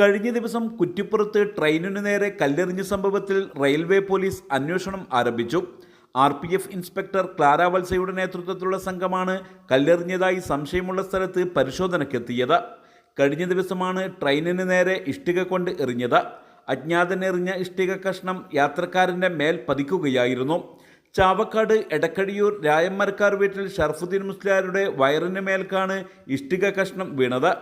കഴിഞ്ഞ ദിവസം കുറ്റിപ്പുറത്ത് ട്രെയിനിന് നേരെ കല്ലെറിഞ്ഞ സംഭവത്തിൽ റെയിൽവേ പോലീസ് അന്വേഷണം ആരംഭിച്ചു. R P F inspector Clara വത്സയുടെ നേതൃത്വത്തിലുള്ള സംഘമാണ് കല്ലെറിഞ്ഞതായി സംശയമുള്ള സ്ഥലത്ത് പരിശോധനയ്ക്കെത്തിയത്. കഴിഞ്ഞ ദിവസമാണ് ട്രെയിനിന് നേരെ ഇഷ്ടിക കൊണ്ട് എറിഞ്ഞത്. അജ്ഞാതൻ എറിഞ്ഞ ഇഷ്ടിക കഷ്ണം യാത്രക്കാരന്റെ മേൽ പതിക്കുകയായിരുന്നു. ചാവക്കാട് എടക്കഴിയൂർ രായമ്മർക്കാർ വീട്ടിൽ ഷർഫുദ്ദീൻ മുസ്ലിയാരുടെ വയറിന് മേൽക്കാണ് ഇഷ്ടിക കഷ്ണം വീണത്.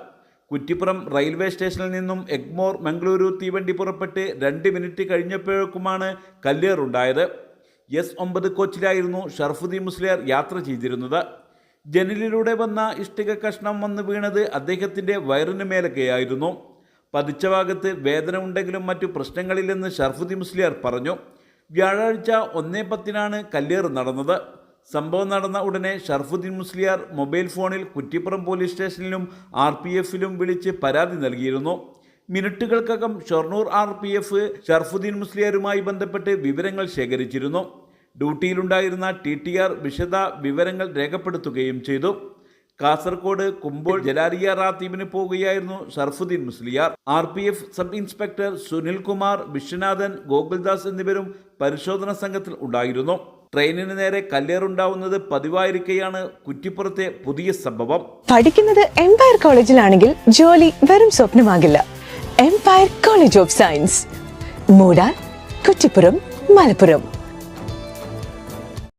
കുറ്റിപ്പുറം റെയിൽവേ സ്റ്റേഷനിൽ നിന്നും എഗ്മോർ മംഗളൂരു തീവണ്ടി പുറപ്പെട്ട് രണ്ട് മിനിറ്റ് കഴിഞ്ഞപ്പോഴേക്കുമാണ് കല്ലേറുണ്ടായത് എസ് ഒമ്പത് കോച്ചിലായിരുന്നു ഷർഫുദ്ദീൻ മുസ്ലിയാർ യാത്ര ചെയ്തിരുന്നത്. ജനലിലൂടെ വന്ന ഇഷ്ടിക കഷ്ണം വന്ന് വീണത് അദ്ദേഹത്തിന്റെ വയറിന് മേലൊക്കെയായിരുന്നു. പതിച്ച ഭാഗത്ത് വേദന ഉണ്ടെങ്കിലും മറ്റു പ്രശ്നങ്ങളില്ലെന്ന് ഷർഫുദ്ദീൻ മുസ്ലിയാർ പറഞ്ഞു. വ്യാഴാഴ്ച ഒന്നേ പത്തിനാണ് കല്ലേറ് നടന്നത്. സംഭവം നടന്ന ഉടനെ ഷർഫുദ്ദീൻ മുസ്ലിയാർ മൊബൈൽ ഫോണിൽ കുറ്റിപ്പുറം പോലീസ് സ്റ്റേഷനിലും ആർ പി എഫിലും വിളിച്ച് പരാതി നൽകിയിരുന്നു. മിനിറ്റുകൾക്കകം Shoranur R P F Sharafuddin മുസ്ലിയാരുമായി ബന്ധപ്പെട്ട് വിവരങ്ങൾ ശേഖരിച്ചിരുന്നു. ഡ്യൂട്ടിയിലുണ്ടായിരുന്ന ടി ടി ആർ വിശദ വിവരങ്ങൾ രേഖപ്പെടുത്തുകയും ചെയ്തു. കാസർഗോഡ് കുമ്പോൾ ജലാരിയ റാത്തീബിന് പോവുകയായിരുന്നു Sharafuddin Musliyar. R P F sub inspector Sunilkumar Viswanathan Gokuldas എന്നിവരും പരിശോധന സംഘത്തിൽ ഉണ്ടായിരുന്നു. ട്രെയിനിന് നേരെ കല്ലേറുണ്ടാവുന്നത് പതിവായിരിക്കെയാണ് കുറ്റിപ്പുറത്തെ പുതിയ സംഭവം. പഠിക്കുന്നത് എംപയർ കോളേജിലാണെങ്കിൽ ജോലി വെറും സ്വപ്നമാകില്ല. Empire college of science മൂടാർ Kuttippuram Malappuram.